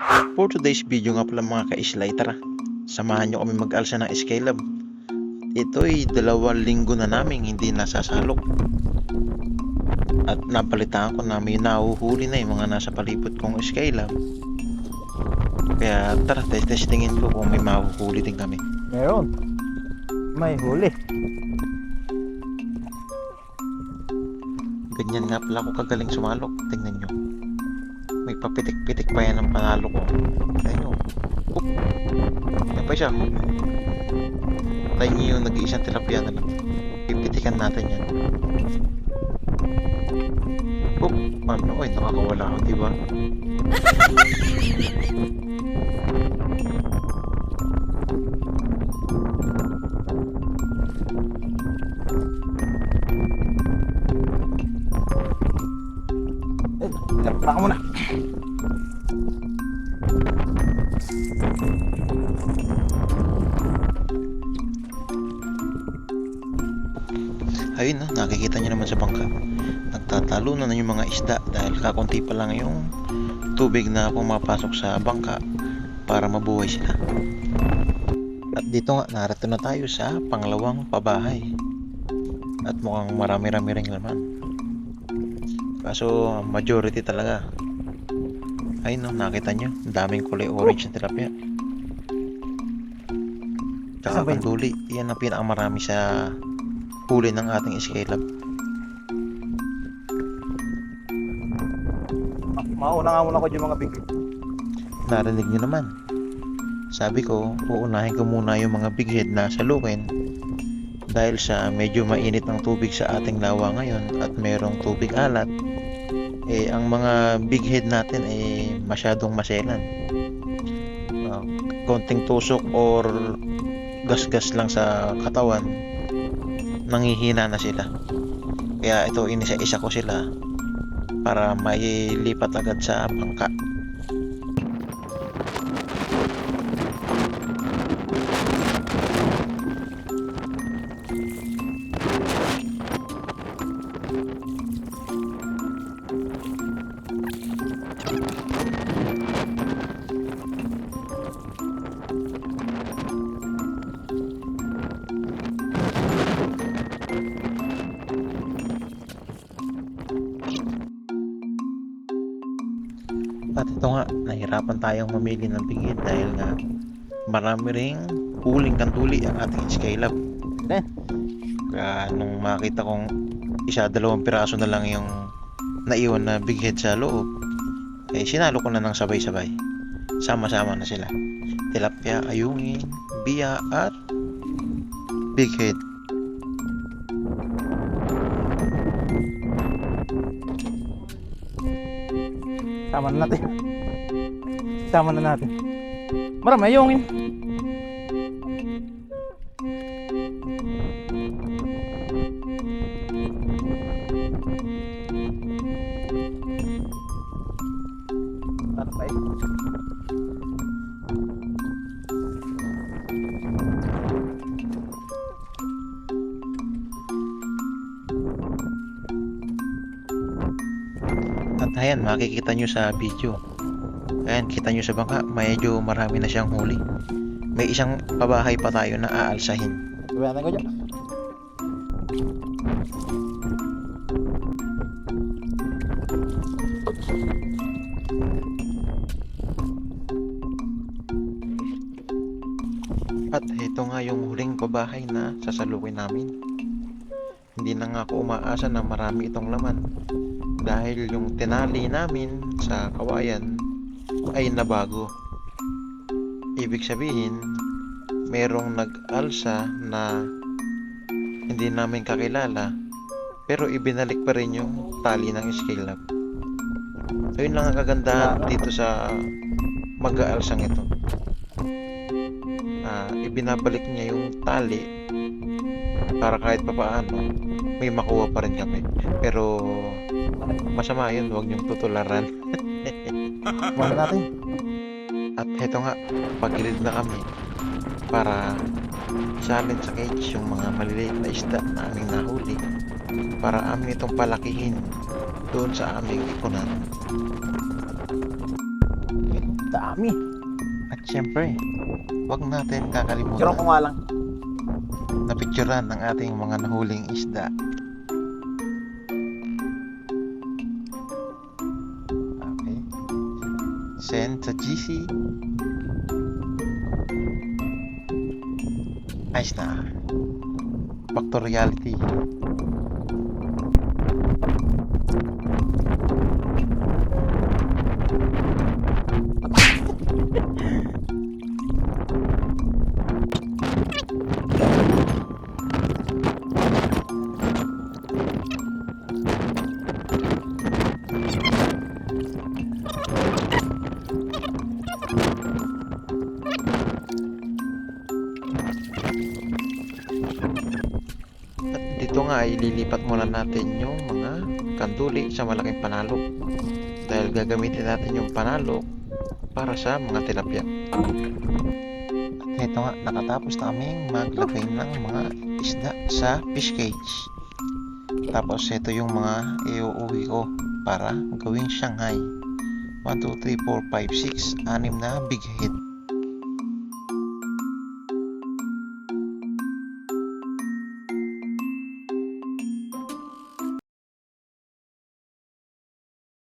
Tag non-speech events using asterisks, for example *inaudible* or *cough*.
For today's video nga pala mga ka-islay, tara. Samahan nyo kami mag-alsa ng Skylab. Ito'y dalawang linggo na namin hindi nasasalok. At napalitan ko na may nahuhuli na yung mga nasa palibot kong Skylab. Kaya tara, test-testingin ko kung may mahuhuli din kami. Meron. May huli. Ganyan nga pala ako kagaling sumalok. Tingnan nyo. May papitik-pitik pa yan ang panalo ko. Tingnan nyo. Oop. Yan pa siya. Tayo nyo yung nag-iisang tilapia na lang. Pipitikan natin yan. Oop. Ano? Ay, nakakawala ako, diba? *laughs* Eh, Baka mo na. Ayun na, nakikita nyo naman sa bangka. Nagtatalo na yung mga isda dahil kakunti pa lang yung tubig na pumapasok sa bangka para mabuhay sila. At dito nga, narito na tayo sa pangalawang pabahay. At mukhang marami-rami ring laman. Kaso, majority talaga. Ayun no, nakita nyo, ang daming kulay orange na tilapia. Tsaka yun? kanduli, yan ang pinakamarami sa huli ng ating scallop. Mauna nga muna ko yung mga big. Narinig nyo naman. Sabi ko, uunahin ko muna yung mga big head na salukin dahil sa medyo mainit ang tubig sa ating lawa ngayon at merong tubig alat eh ang mga big head natin eh masyadong maselan. Ah, konting tusok or gasgas lang sa katawan nangihina na sila. Kaya ito inisa-isa ko sila para mailipat agad sa bangka At ito nga, nahirapan tayong mamili ng bingid dahil nga marami ring huling kantuli ang ating skylab. Eh. Kaya nung makita kong isa, dalawang piraso na lang yung naiwan na big head sa loob, eh sinalo ko na ng sabay-sabay. Sama-sama na sila. Tilapia, ayungin, biya, at big head. Sama na natin. Sama na natin. Marami ayungin. Tarpay. At ayan, makikita nyo sa video. Ayan, kita nyo sa bangka, medyo marami na siyang huli. May isang pabahay pa tayo na aalsahin. Gawin ko dyan. At ito nga yung huling pabahay na sasalukin namin. Hindi na nga ako umaasa na marami itong laman. Dahil yung tinali namin sa kawayan ay nabago. Ibig sabihin, merong nag-alsa na hindi namin kakilala pero ibinalik pa rin yung tali ng scale up. So yun lang ang kagandahan dito sa mag-aalsang ito. Ah, ibinabalik niya yung tali para kahit papaano may makuha pa rin kami. Pero masama yun, huwag niyong tutularan. *laughs* Muna natin. At heto nga, pagilid na kami para salin sa cage yung mga maliliit na isda na aming nahuli para amin itong palakihin doon sa aming ikunan. Dami. At syempre, wag natin Tira ko kakalimutan nga lang. na picturean ang ating mga nahuling isda. Okay. Send sa GC. Ayos na. Back to reality. At dito nga ay lilipat muna natin yung mga kanduli sa malaking panalo. Dahil gagamitin natin yung panalo para sa mga tilapia. At ito nga, nakatapos na kaming maglagay ng mga isda sa fish cage. Tapos ito yung mga iuuwi ko para gawing Shanghai. 1, 2, 3, 4, 5, 6, 6 na big head.